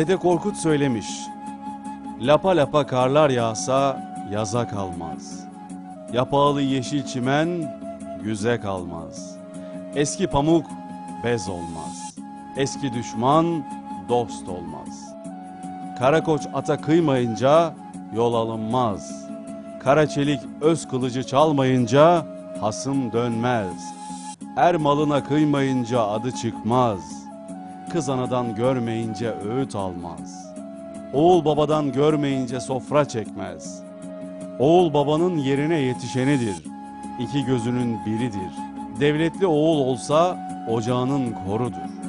Dede Korkut söylemiş. Lapa lapa karlar yağsa yaza kalmaz. Yapağlı yeşil çimen güze kalmaz. Eski pamuk bez olmaz. Eski düşman dost olmaz. Kara koç ata kıymayınca yol alınmaz. Kara çelik öz kılıcı çalmayınca hasım dönmez. Er malına kıymayınca adı çıkmaz. Kız anadan görmeyince öğüt almaz. Oğul babadan görmeyince sofra çekmez. Oğul babanın yerine yetişenidir. İki gözünün biridir. Devletli oğul olsa ocağının korudur.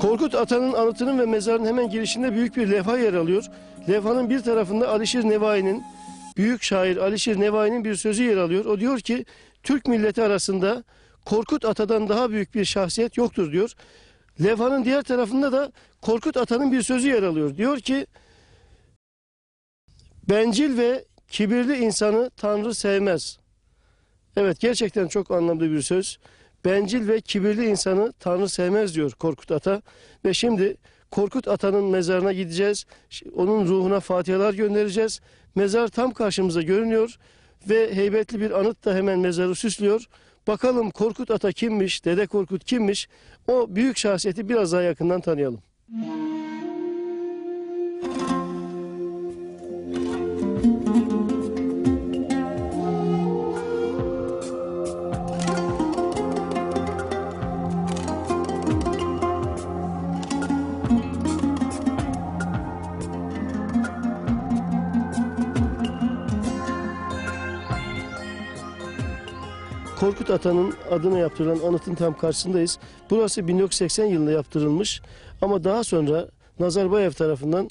Korkut Ata'nın anıtının ve mezarının hemen girişinde büyük bir levha yer alıyor. Levhanın bir tarafında Alişir Nevai'nin, büyük şair Alişir Nevai'nin bir sözü yer alıyor. O diyor ki, Türk milleti arasında Korkut Ata'dan daha büyük bir şahsiyet yoktur diyor. Levhanın diğer tarafında da Korkut Ata'nın bir sözü yer alıyor. Diyor ki, bencil ve kibirli insanı Tanrı sevmez. Evet gerçekten çok anlamlı bir söz. Bencil ve kibirli insanı Tanrı sevmez diyor Korkut Ata. Ve şimdi Korkut Ata'nın mezarına gideceğiz. Onun ruhuna fatihalar göndereceğiz. Mezar tam karşımıza görünüyor. Ve heybetli bir anıt da hemen mezarı süslüyor. Bakalım Korkut Ata kimmiş, Dede Korkut kimmiş? O büyük şahsiyeti biraz daha yakından tanıyalım. Korkut Ata'nın adına yaptırılan anıtın tam karşısındayız. Burası 1980 yılında yaptırılmış ama daha sonra Nazarbayev tarafından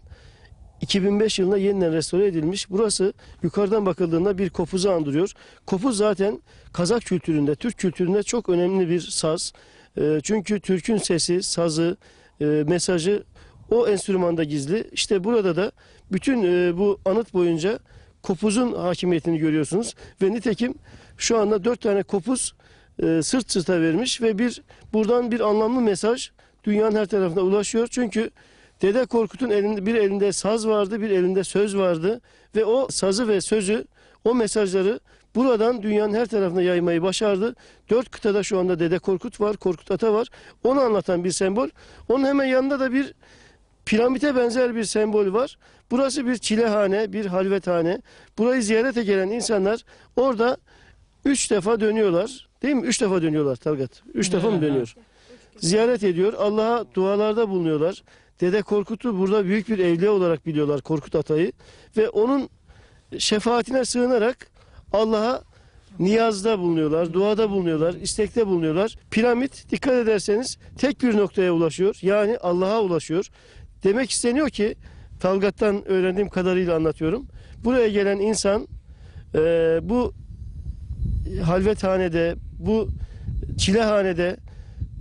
2005 yılında yeniden restore edilmiş. Burası yukarıdan bakıldığında bir kopuzu andırıyor. Kopuz zaten Kazak kültüründe, Türk kültüründe çok önemli bir saz. Ee, Çünkü Türk'ün sesi, sazı, e, mesajı o enstrümanda gizli. İşte burada da bütün e, bu anıt boyunca kopuzun hakimiyetini görüyorsunuz. Ve nitekim şu anda dört tane kopuz e, sırt sırta vermiş ve bir buradan bir anlamlı mesaj dünyanın her tarafına ulaşıyor. Çünkü Dede Korkut'un elinde bir elinde saz vardı, bir elinde söz vardı ve o sazı ve sözü, o mesajları buradan dünyanın her tarafına yaymayı başardı. Dört kıtada şu anda Dede Korkut var, Korkut Ata var. Onu anlatan bir sembol. Onun hemen yanında da bir piramite benzer bir sembol var. Burası bir çilehane, bir halvethane. Burayı ziyarete gelen insanlar orada üç defa dönüyorlar. Değil mi? Üç defa dönüyorlar Talgat. Üç defa mı dönüyor? Ziyaret ediyor. Allah'a dualarda bulunuyorlar. Dede Korkut'u burada büyük bir evliya olarak biliyorlar Korkut Atay'ı. Ve onun şefaatine sığınarak Allah'a niyazda bulunuyorlar, duada bulunuyorlar, istekte bulunuyorlar. Piramit dikkat ederseniz tek bir noktaya ulaşıyor. Yani Allah'a ulaşıyor. Demek isteniyor ki Talgat'tan öğrendiğim kadarıyla anlatıyorum. Buraya gelen insan e, bu halvethanede, bu çilehanede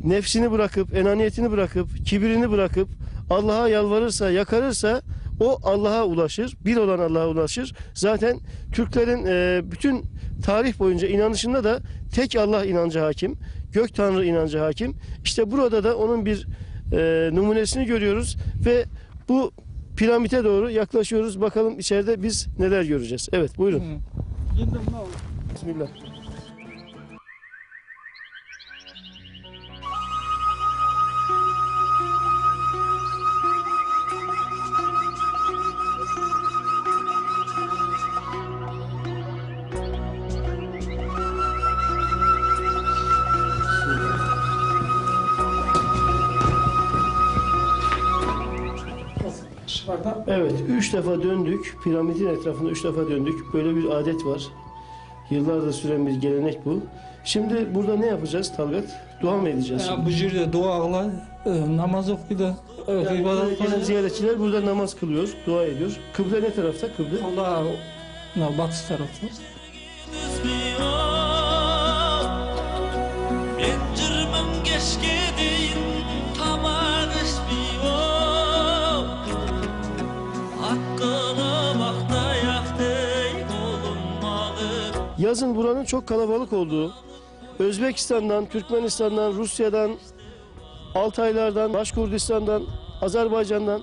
nefsini bırakıp, enaniyetini bırakıp, kibirini bırakıp Allah'a yalvarırsa, yakarırsa o Allah'a ulaşır. Bir olan Allah'a ulaşır. Zaten Türklerin e, bütün tarih boyunca inanışında da tek Allah inancı hakim. Gök Tanrı inancı hakim. İşte burada da onun bir e, numunesini görüyoruz ve bu piramite doğru yaklaşıyoruz. Bakalım içeride biz neler göreceğiz. Evet buyurun. Bismillah. şımarda. Evet, üç defa döndük. Piramidin etrafında üç defa döndük. Böyle bir adet var. Yıllardır süren bir gelenek bu. Şimdi burada ne yapacağız Talgat? Dua mı edeceğiz? Ya, bu jirde dualar, e, namaz okuyla, evet, yani buraya gelen ziyaretçiler burada namaz kılıyor, dua ediyor. Kıble ne tarafta? Kıble. Allah, na, batı tarafı. Yettirmem keşke yazın buranın çok kalabalık olduğu, Özbekistan'dan, Türkmenistan'dan, Rusya'dan, Altaylardan, Başkurdistan'dan, Azerbaycan'dan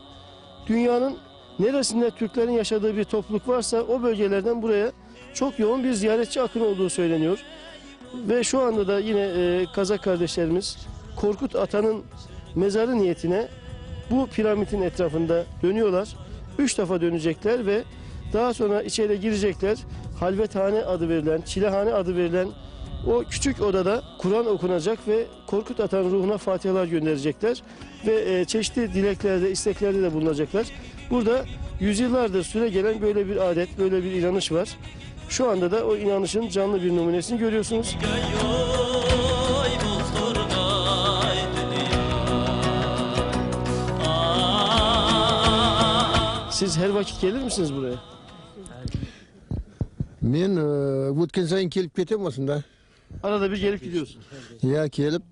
dünyanın neresinde Türklerin yaşadığı bir topluluk varsa o bölgelerden buraya çok yoğun bir ziyaretçi akın olduğu söyleniyor. Ve şu anda da yine e, Kazak kardeşlerimiz Korkut Ata'nın mezarı niyetine bu piramidin etrafında dönüyorlar. Üç defa dönecekler ve daha sonra içeri girecekler. Halvethane adı verilen, çilehane adı verilen o küçük odada Kur'an okunacak ve Korkut Ata'nın ruhuna fatihalar gönderecekler. Ve e, çeşitli dileklerde, isteklerde de bulunacaklar. Burada yüzyıllardır süre gelen böyle bir adet, böyle bir inanış var. Şu anda da o inanışın canlı bir numunesini görüyorsunuz. Siz her vakit gelir misiniz buraya? Men o'tgan sayin kelib ketaman osunda. Arada bir gelip gidiyorsun. Ya kelib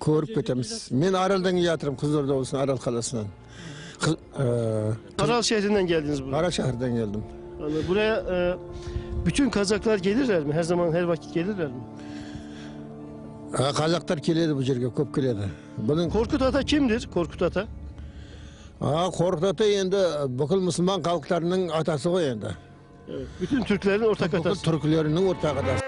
ko'rib ketamiz. Men Araldan kelyaptirim, Qizilorda bo'lsin, Aral qalasidan. Qiz- e, Aral şehrinden geldiniz buraya. Aral shahridan keldim. Anladım. Buraya e, bütün Kazaklar gelirler mi? Her zaman her vakit gelirler mi? Ha, Qozoqlar keladi bu yerga, ko'p keladi. Buning Korkut Ata kimdir? Korkut Ata. ha, Qo'rqut ota endi buxil musulmon xalqlarining otasi qo'y endi. Evet. Bütün Türklerin ortak atası. turklarining o'rtaq otasi.